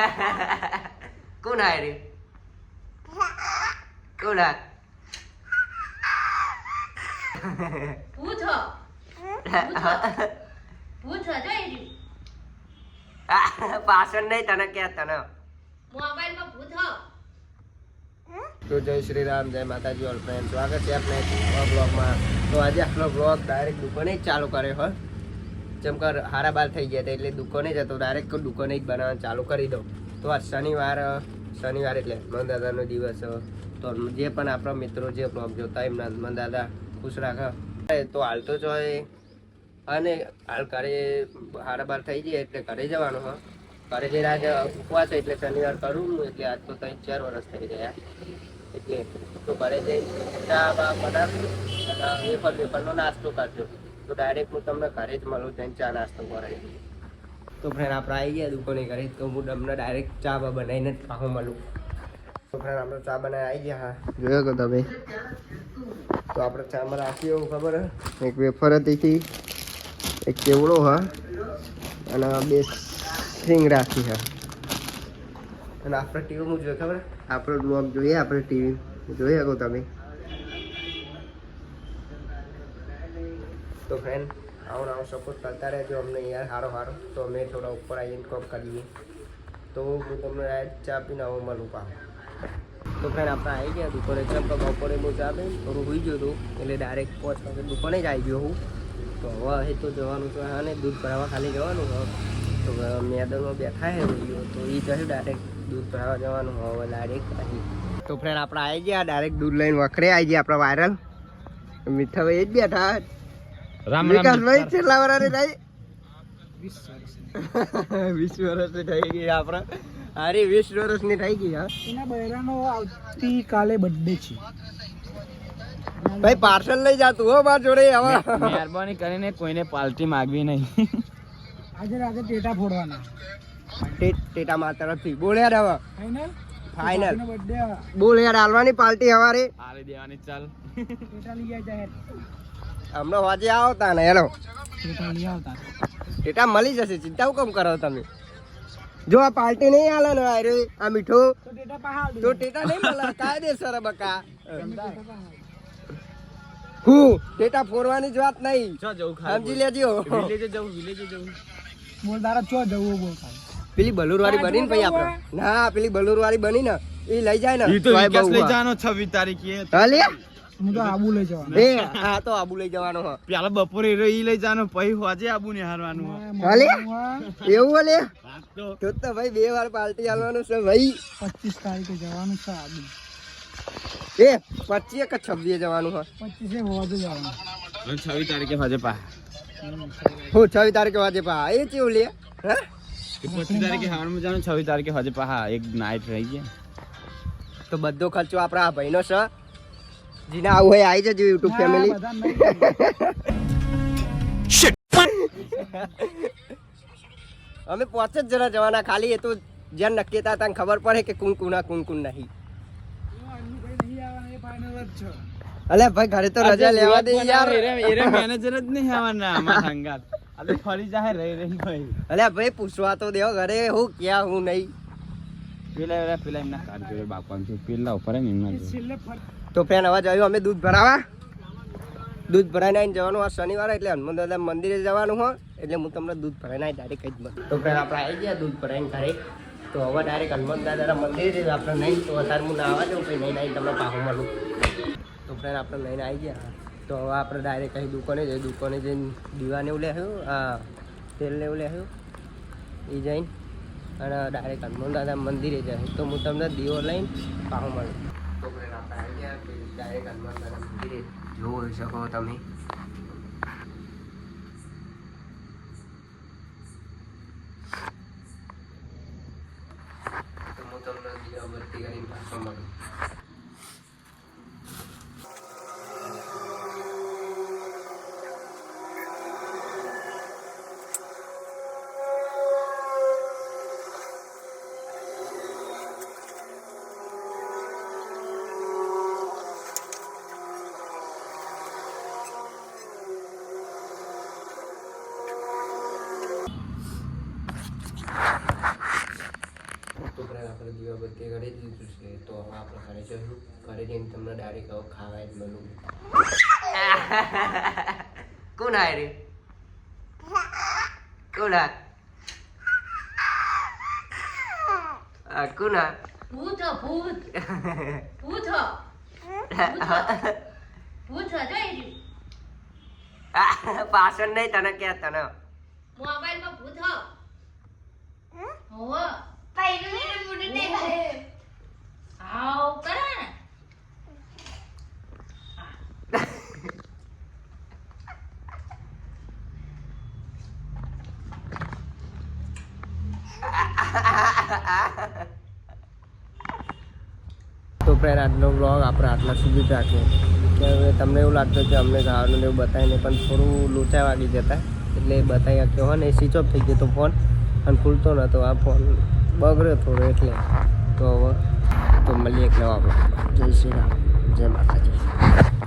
રે કોણ આ ભૂત હો જો એ પાછળ નહીં તને કે તને મોબાઈલમાં ભૂત તો જય શ્રી રામ જય માતાજી ઓલ ફ્રેન્ડ સ્વાગત છે આપણે બ્લોગમાં તો આજે આપણો બ્લોગ ડાયરેક્ટ દુકાને ચાલુ કર્યો હોય જેમ કે હારા બાર થઈ ગયા હતા એટલે દુકાને જ હતો ડાયરેક્ટ દુકાને જ બનાવવાનું ચાલુ કરી દઉં. તો આ શનિવાર શનિવાર એટલે મનદાદાનો દિવસ, તો જે પણ આપણા મિત્રો જે બ્લોગ જોતા એમના મનદાદા ખુશ રાખે. તો હાલ તો હોય અને હાલ ઘરે હારા બાર થઈ જાય એટલે ઘરે જવાનું હોય ઘરે જઈને આજે ઉપવાસ એટલે શનિવાર કરું હું, એટલે આજ તો ત્રણ, ચાર વર્ષ થઈ ગયા. એટલે તો ઘરે જઈ ચા બા બનાવી અને વેફર નાસ્તો કરજો. તો ડાયરેક્ટ હું તમને ઘરે જ મળું ત્યાં ચા નાસ્તો કરાવી તો ફ્રેન્ડ આપણે આવી ગયા દુકાને ઘરે તો હું તમને ડાયરેક્ટ ચા બા બનાવીને જ પાછું મળું. તો ફ્રેન્ડ આપણે ચા બનાવી આવી ગયા હા. જોયો કે તમે. તો આપણે ચામાં રાખીએ એવું ખબર? એક વેફર હતી એક કેવડો હા અને બે સિંગ રાખી હા. અને આપણે ટીવી હું જોઈએ ખબર આપણો બ્લોગ જોઈએ આપણે ટીવી જોઈ શકો તમે. તો ફ્રેન્ડ આવો આવો સપોર્ટ કરતા રહેજો અમને યાર સારો સારો તો અમે થોડા ઉપર આવીને કોમ કરીએ તો હું તમને ચા પીને આવું, મળું પા તો ફ્રેન્ડ આપણે આવી ગયા દુકાને ચમ તો બપોરે હું ચા પીને થોડું હોઈ ગયું હતું એટલે ડાયરેક્ટ પાંચ વાગે દુકાને જ આવી ગયો હું. તો હવે એ તો જવાનું છે હા ને દૂધ ભરાવા ખાલી જવાનું હવે તો મેદાનમાં બેઠા હે તો એ કહ્યું ડાયરેક્ટ દૂધ ભરાવા જવાનું. હવે ડાયરેક્ટ અહીં. તો ફ્રેન્ડ આપણે આવી ગયા ડાયરેક્ટ દૂધ લઈને વખરે આવી ગયા, આપણા વાયરલ મીઠાભાઈ એ જ બેઠા વિકાસભાઈ છેલ્લા વર્ષની થાય? વીસ વર્ષની થઈ ગઈ આપણે. અરે વીસ વર્ષની થઈ ગઈ હા. એના આવતી કાલે બર્થડે છે. ભાઈ પાર્સલ લઈ જાતું હો બાર જોડે હવે. મહેરબાની કરીને કોઈને પાલટી માગવી નહીં. આજે રાતે ટેટા ફોડવાના. ટેટા ટેટામાં તરફથી. બોલ યાર હવે. ફાઈનલ બર્થડે બોલ યાર હાલવાની પાર્ટી હવારે. આલી દેવાની ચાલ. ટેટા લઈ જાય જાહેર હમણાં વાજે આવતા ને હેલો. ટેટા મળી જશે ચિંતા કેમ કરો તમે? જો આ પાર્ટી નહીં હાલે ને અરે આ મીઠું. તો ટેટા નહીં મળે કાયદેસર બકા. હું? ટેટા ફોરવાની જ વાત નહીં. સમજી લેજો. વિલેજે જવું વિલેજે જવું બોલ તારા ચો જવું બોલ પેલી બલુર વાળી બની ને ભાઈ આપણે. ના પેલી બલુર વાળી બની ને એ લઈ જાય ને. તો લઈ જવાનો 26 તારીખે. હાલે હું તો આબુ લઈ જવાનું. એ હા તો આબુ લઈ જવાનો હો. પેલા બપોરે ઈ લઈ જવાનો પછી હોજે આબુ ને હારવાનું હાલે? એવું હાલે? તો. તો તો ભાઈ બે વાર પાર્ટી હાલવાનું છે ભાઈ. પચીસ તારીખે જવાનું છે આબુ. એ કે જવાનું 26 તારીખે હોજે પા. હું છવ્વીસ તારીખે વાજે પા. એ કેવું લે? હે? 25 તારીખે હારનું જવાનું 26 તારીખે હોજે પા. હા એક નાઈટ રહી ગયા. તો બધો ખર્ચો આપણા આ ભાઈનો છે. જીને આવું હોય આવી જજો યુટ્યુબ ફેમિલી અમે પહોંચે જ જરા જવાના ખાલી એ તો જ્યાં નક્કી હતા તને ખબર પડે કે કુન કુના કુન કુન નહીં. નહીં આવવાના એ ફાઇનલ જ છે અલે ભાઈ ઘરે તો રજા લેવા દે યાર. એરે મેનેજર જ નહીં આવવાના આમાં હંગાત. અલે ફરી જાય રહી રહી ભાઈ. અલે ભાઈ પૂછવા તો દેવો ઘરે હું ક્યાં હું નહીં. ને તો ફ્રેન્ડ અવાજ આવ્યો, અમે દૂધ ભરાવા? દૂધ ભરાઈને આવીને જવાનું આ શનિવારે, એટલે હનુમાન દાદા મંદિરે જવાનું હોય એટલે હું તમને દૂધ ભરાઈને આવી ડાયરેક્ટ કહી જ તો ફ્રેન્ડ આપણે આવી ગયા દૂધ ભરાઈને ઘરે. તો હવે ડાયરેક્ટ હનુમાન દાદા મંદિરે આપણે નહીં, તો અત્યારે હું નાવા જાઉં પછી નહીં નહીં તમને પાછું મળું. તો ફ્રેન્ડ આપણે લઈને આવી ગયા. તો હવે આપણે ડાયરેક્ટ અહીં દુકાને જઈએ દુકાને જઈને દીવાને એવું લેવું આ તેલને એવું લેવું એ જઈને અને ડાયરેક્ટ હનુમાન દાદા મંદિરે જાય. તો હું તમને દીવો લઈને પાછું મળું. તો ડાયરેક્ટ હનુમાન દાદા મંદિરે જોઈ શકો તમે તો હું તમને દીવાબત્તી કરીને પાછો મળું. ફ્રેન્ડ આપણે દીવાબત્તી કરી દીધું છે તો હવે આપણે ઘરે જશું. ઘરે જઈને તમને ડાયરેક્ટ હવે ખાવા જ મળું. કોણ આય રે કોણ આ કોણ આ ભૂત ભૂત. ભૂત. ભૂત. જઈ રહ્યું. પાછળ નહીં તને ક્યાં તને? મોબાઈલમાં ભૂત. હ. તો ફ્રેન્ડ આજનો બ્લોગ આપણે આટલા સુધી જ રાખીએ. કે હવે તમને એવું લાગતું કે અમને ગાવાનું ને એવું બતાવીને પણ થોડું લોચા વાગી જતા. એટલે બતાવી શક્યો હોય ને એ સ્વિચ ઓફ થઈ ગયો તો ફોન અને ખુલતો નહોતો આ ફોન બગડ્યો થોડો એટલે. તો હવે તો મળીએ એક નવા જય શ્રી રામ. જય માતાજી.